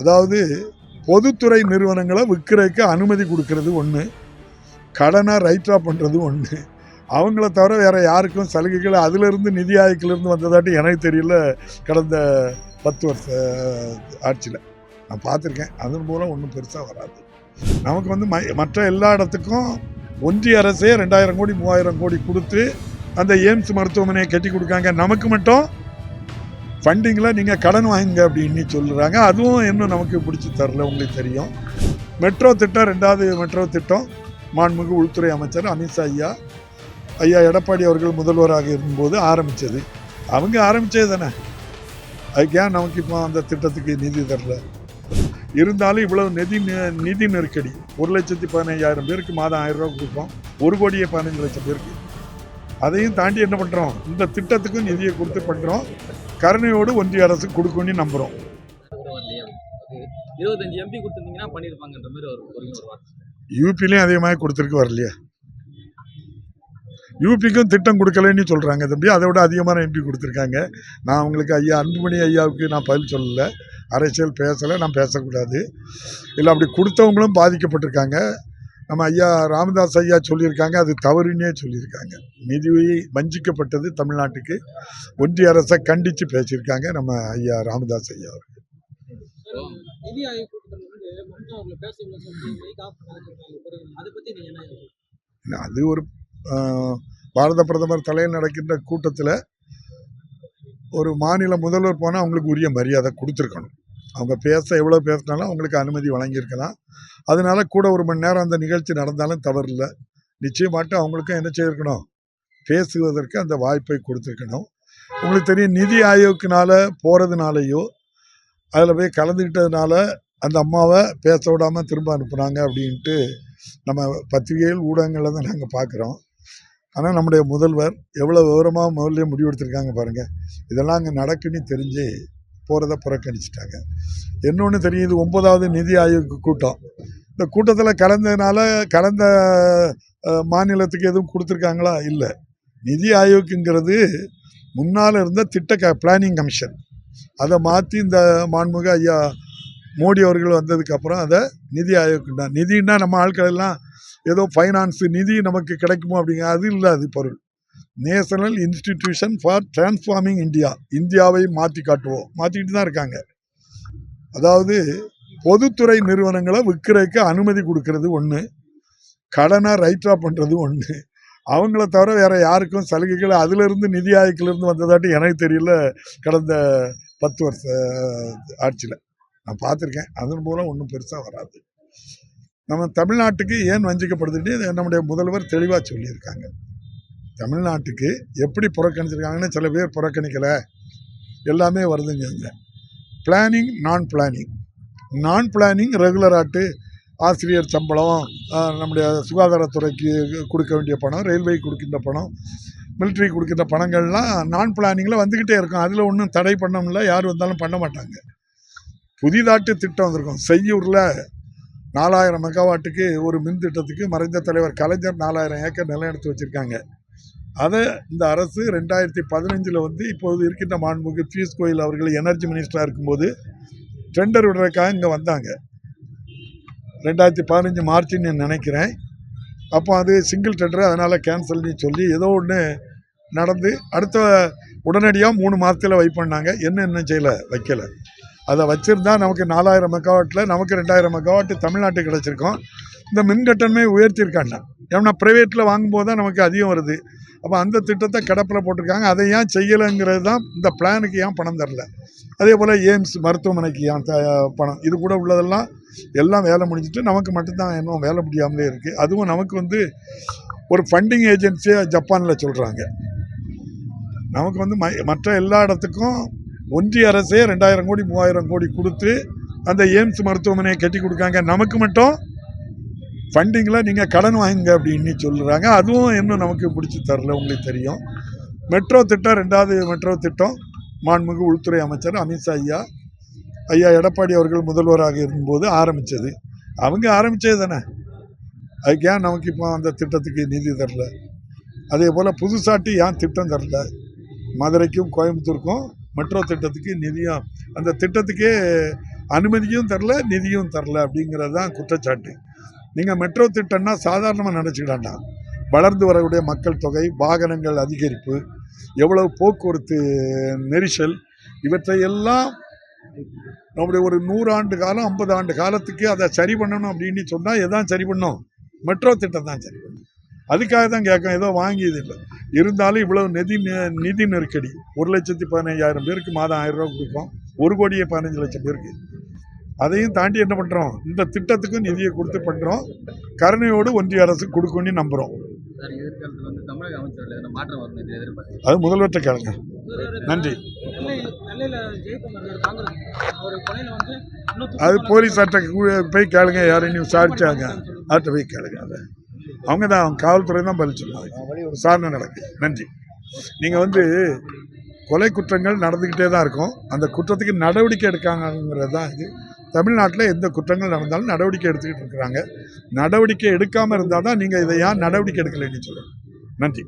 அதாவது பொதுத்துறை நிறுவனங்களை விற்கிறதுக்கு அனுமதி கொடுக்கறது ஒன்று கடனை ரைட்ரா பண்ணுறது ஒன்று அவங்கள தவிர வேறு யாருக்கும் சலுகைகள் அதிலிருந்து நிதி ஆயோக்கிலிருந்து வந்ததாட்டி எனக்கு தெரியல கடந்த பத்து வருஷ ஆட்சியில். நான் பார்த்துருக்கேன். அதன் மூலம் ஒன்றும் பெருசாக வராது. நமக்கு வந்து ம- மற்ற எல்லா இடத்துக்கும் ஒன்றிய அரசே ரெண்டாயிரம் கோடி மூவாயிரம் கோடி கொடுத்து அந்த எய்ம்ஸ் மருத்துவமனையை கட்டி கொடுக்காங்க. நமக்கு மட்டும் ஃபண்டிங்கில் நீங்கள் கடன் வாங்குங்க அப்படின்னு சொல்லுறாங்க அதுவும் இன்னும் நமக்கு பிடிச்சி தரல உங்களுக்கு தெரியும். மெட்ரோ திட்டம் ரெண்டாவது மெட்ரோ திட்டம் மாண்புமிகு உள்துறை அமைச்சர் அமித்ஷா ஐயா. ஐயா எடப்பாடி அவர்கள் முதல்வராக இருக்கும்போது ஆரம்பித்தது அவங்க ஆரம்பித்தது தானே? அதுக்கு ஏன் நமக்கு இப்போ அந்த திட்டத்துக்கு நிதி தரல? இருந்தாலும் இவ்வளவு நிதி நெ- நிதி நெருக்கடி. ஒரு லட்சத்தி பதினைஞ்சாயிரம் பேருக்கு மாதம் ஆயிரம் ரூபா கொடுப்போம். ஒரு கோடியே பதினஞ்சு லட்சம் பேருக்கு. அதையும் தாண்டி என்ன பண்ணுறோம் இந்த திட்டத்துக்கும் நிதியை கொடுத்து பண்ணுறோம் கருணையோடு ஒன்றிய அரசு கொடுக்கும்னு நம்புகிறோம் இருபத்தஞ்சு எம்பி கொடுத்துருந்தீங்கன்னா பண்ணியிருப்பாங்கன்ற மாதிரி ஒரு யூபிலையும் அதே மாதிரி கொடுத்துருக்கு வரலையே. யூபிக்கும் திட்டம் கொடுக்கலன்னு சொல்கிறாங்க தம்பி. அதை விட அதிகமான எம்பி கொடுத்துருக்காங்க. நான் அவங்களுக்கு ஐயா அன்புமணி ஐயாவுக்கு நான் பதில் சொல்லலை. அரசியல் பேசலை நான் பேசக்கூடாது. இல்லை அப்படி கொடுத்தவங்களும் பாதிக்கப்பட்டிருக்காங்க. நம்ம ஐயா ராமதாஸ் ஐயா சொல்லியிருக்காங்க அது தவறுன்னே சொல்லியிருக்காங்க. நிதி வஞ்சிக்கப்பட்டது தமிழ்நாட்டுக்கு. ஒன்றிய அரசை கண்டித்து பேசியிருக்காங்க நம்ம ஐயா ராமதாஸ் ஐயா அவர்கள். அதை ஒரு பாரத பிரதமர் தலையில் நடக்கின்ற கூட்டத்தில் ஒரு மாநில முதல்வர் போனால் அவங்களுக்கு உரிய மரியாதை கொடுத்துருக்கணும். அவங்க பேச எவ்வளோ பேசினாலும் அவங்களுக்கு அனுமதி வழங்கியிருக்கலாம். அதனால கூட ஒரு மணி நேரம் அந்த நிகழ்ச்சி நடந்தாலும் தவறில்லை. நிச்சயமாட்டு அவங்களுக்கும் என்ன செய்திருக்கணும்? பேசுவதற்கு அந்த வாய்ப்பை கொடுத்துருக்கணும். உங்களுக்கு தெரியும் நிதி ஆயோக்கினால போகிறதுனாலையோ அதில் போய் கலந்துக்கிட்டதுனால அந்த அம்மாவை பேச விடாமல் திரும்ப அனுப்புனாங்க அப்படின்ட்டு நம்ம பத்திரிகைகள் ஊடகங்களில் தான் நாங்கள் பார்க்குறோம் ஆனால் நம்முடைய முதல்வர் எவ்வளோ விவரமாக முதல்ல முடிவெடுத்திருக்காங்க பாருங்கள் இதெல்லாம் அங்கே நடக்குன்னு தெரிஞ்சு போகிறத புறக்கணிச்சிட்டாங்க. இன்னொன்று தெரியுது ஒன்பதாவது நிதி ஆயோக் கூட்டம். இந்த கூட்டத்தில் கலந்ததுனால கலந்த மாநிலத்துக்கு எதுவும் கொடுத்துருக்காங்களா? இல்லை. நிதி ஆயோக்குங்கிறது முன்னால் இருந்த திட்ட க பிளானிங் கமிஷன். அதை மாற்றி இந்த மாண்புமிகு ஐயா மோடி அவர்கள் வந்ததுக்கப்புறம் அதை நிதி ஆயோக்குன்னா நிதின்னா நம்ம ஆட்கள் எல்லாம் ஏதோ ஃபைனான்ஸு நிதி நமக்கு கிடைக்குமோ அப்படிங்க அது இல்லை அது பொருள். National institution for transforming India. இந்தியாவை மாற்றி காட்டுவோம். மாற்றிக்கிட்டு தான் இருக்காங்க. அதாவது பொதுத்துறை நிறுவனங்களை விற்கிறதுக்கு அனுமதி கொடுக்கறது ஒன்று கடனை ரைட்ரா பண்ணுறது ஒன்று அவங்கள தவிர வேறு யாருக்கும் சலுகைகள் அதிலிருந்து நிதி ஆயுக்கிலிருந்து வந்ததாட்டி எனக்கு தெரியல கடந்த பத்து வருஷ ஆட்சியில். நான் பார்த்துருக்கேன். அதன் மூலம் ஒன்றும் பெருசாக வராது. நம்ம தமிழ்நாட்டுக்கு ஏன் வஞ்சிக்கப்படுதுன்னு நம்முடைய முதல்வர் தெளிவாக சொல்லியிருக்காங்க. தமிழ்நாட்டுக்கு எப்படி புறக்கணிச்சிருக்காங்கன்னு சில பேர் புறக்கணிக்கலை. எல்லாமே வருதுங்க பிளானிங் நான் பிளானிங் நான் பிளானிங் ரெகுலராட்டு ஆசிரியர் சம்பளம் நம்முடைய சுகாதாரத்துறைக்கு கொடுக்க வேண்டிய பணம் ரயில்வே கொடுக்கின்ற பணம் மிலிட்ரி கொடுக்கின்ற பணங்கள்லாம் நான் பிளானிங்கில் வந்துக்கிட்டே இருக்கும். அதில் ஒன்றும் தடை பண்ணமில்ல யார் வந்தாலும் பண்ண மாட்டாங்க. புதிதாட்டு திட்டம் வந்திருக்கும். செய்யூரில் நாலாயிரம் மெகாவாட்டுக்கு ஒரு மின் திட்டத்துக்கு மறைந்த தலைவர் கலைஞர் நாலாயிரம் ஏக்கர் நிலம் எடுத்து வச்சுருக்காங்க. அதை இந்த அரசு ரெண்டாயிரத்தி பதினஞ்சில் வந்து இப்போது இருக்கின்ற மாண்புமிகு பியூஷ் கோயில் அவர்கள் எனர்ஜி மினிஸ்டராக இருக்கும்போது டெண்டர் விடுறதுக்காக இங்கே வந்தாங்க. ரெண்டாயிரத்தி பதினஞ்சு மார்ச்னு நினைக்கிறேன். அப்போ அது சிங்கிள் டெண்டர் அதனால் கேன்சல்னு சொல்லி ஏதோ ஒன்று நடந்து அடுத்த உடனடியாக மூணு மாதத்தில் வைப் பண்ணாங்க. என்ன என்ன செய்யலை? வைக்கலை. அதை வச்சுருந்தா நமக்கு நாலாயிரம் மெகாவாட்டில் நமக்கு ரெண்டாயிரம் மெகாவாட்டு தமிழ்நாட்டுக்கு கிடச்சிருக்கோம். இந்த மின்கட்டணமே உயர்த்தியிருக்காண்டா உயர்த்தியிருக்காங்க. ஏன்னா ப்ரைவேட்டில் வாங்கும்போது தான் நமக்கு அதிகம் வருது. அப்போ அந்த திட்டத்தை கிடப்பில் போட்டிருக்காங்க. அதை ஏன் செய்யலைங்கிறது தான் இந்த பிளானுக்கு ஏன் பணம் தரல? அதே போல் எய்ம்ஸ் மருத்துவமனைக்கு ஏன் த பணம்? இது கூட உள்ளதெல்லாம் எல்லாம் வேலை முடிஞ்சிட்டு நமக்கு மட்டும்தான் இன்னும் வேலை முடியாமலே இருக்குது அதுவும் நமக்கு வந்து ஒரு ஃபண்டிங் ஏஜென்சியாக ஜப்பானில் சொல்கிறாங்க நமக்கு வந்து ம- மற்ற எல்லா இடத்துக்கும் ஒன்றிய அரசே ரெண்டாயிரம் கோடி மூவாயிரம் கோடி கொடுத்து அந்த எய்ம்ஸ் மருத்துவமனையை கட்டி கொடுக்காங்க. நமக்கு மட்டும் ஃபண்டிங்கில் நீங்கள் கடன் வாங்குங்க அப்படின்னு சொல்கிறாங்க அதுவும் இன்னும் நமக்கு பிடிச்சி தரல உங்களுக்கு தெரியும். மெட்ரோ திட்டம் ரெண்டாவது மெட்ரோ திட்டம் மாண்புமிகு உள்துறை அமைச்சர் அமித்ஷா ஐயா. ஐயா எடப்பாடி அவர்கள் முதல்வராக இருக்கும்போது ஆரம்பித்தது அவங்க ஆரம்பித்தது தானே? அதுக்கு ஏன் நமக்கு இப்போ அந்த திட்டத்துக்கு நிதி தரல? அதே போல் புதுசாட்டி ஏன் திட்டம் தரல? மதுரைக்கும் கோயம்புத்தூருக்கும் மெட்ரோ திட்டத்துக்கு நிதியும் அந்த திட்டத்துக்கே அனுமதியும் தரல நிதியும் தரல அப்படிங்கிறது தான் குற்றச்சாட்டு. நீங்கள் மெட்ரோ திட்டம்னா சாதாரணமாக நினச்சிக்கிடாண்டா? வளர்ந்து வரக்கூடிய மக்கள் தொகை வாகனங்கள் அதிகரிப்பு எவ்வளவு போக்குவரத்து நெரிசல் இவற்றையெல்லாம் நம்முடைய ஒரு நூறாண்டு காலம் ஐம்பது ஆண்டு காலத்துக்கு அதை சரி பண்ணணும் அப்படின்னு சொன்னால் எதான் சரி பண்ணும்? மெட்ரோ திட்டம் தான் சரி பண்ணும். அதுக்காக தான் கேட்கும் ஏதோ வாங்கியது இல்லை. இருந்தாலும் இவ்வளவு நிதி நெ- நிதி நெருக்கடி. ஒரு லட்சத்தி பதினைஞ்சாயிரம் பேருக்கு மாதம் ஆயிரம் ரூபா கொடுப்போம். ஒரு கோடியே பதினஞ்சு லட்சம் பேருக்கு. அதையும் தாண்டி என்ன பண்ணுறோம் இந்த திட்டத்துக்கும் நிதியை கொடுத்து பண்ணுறோம் கருணையோடு ஒன்றிய அரசு கொடுக்கும்னு நம்புகிறோம் அது முதல்வர்கிட்ட கேளுங்க. நன்றி. அது போலீஸ் சட்ட போய் கேளுங்க யாரையும் விசாரிச்சாங்க. அவர்கிட்ட போய் கேளுங்க அதை. அவங்க தான் அவங்க காவல்துறை தான் பதில் சொல்லுவாங்க விசாரணை நடக்கு நன்றி. நீங்கள் வந்து கொலை குற்றங்கள் நடந்துக்கிட்டே தான் இருக்கும். அந்த குற்றத்துக்கு நடவடிக்கை எடுக்காங்கிறது தான் இது. தமிழ்நாட்டில் எந்த குற்றங்கள் நடந்தாலும் நடவடிக்கை எடுத்துக்கிட்டு இருக்கிறாங்க. நடவடிக்கை எடுக்காமல் இருந்தால் தான் நீங்கள் இதை ஏன் நடவடிக்கை எடுக்கலைன்னு சொல்லுங்கள் நன்றி.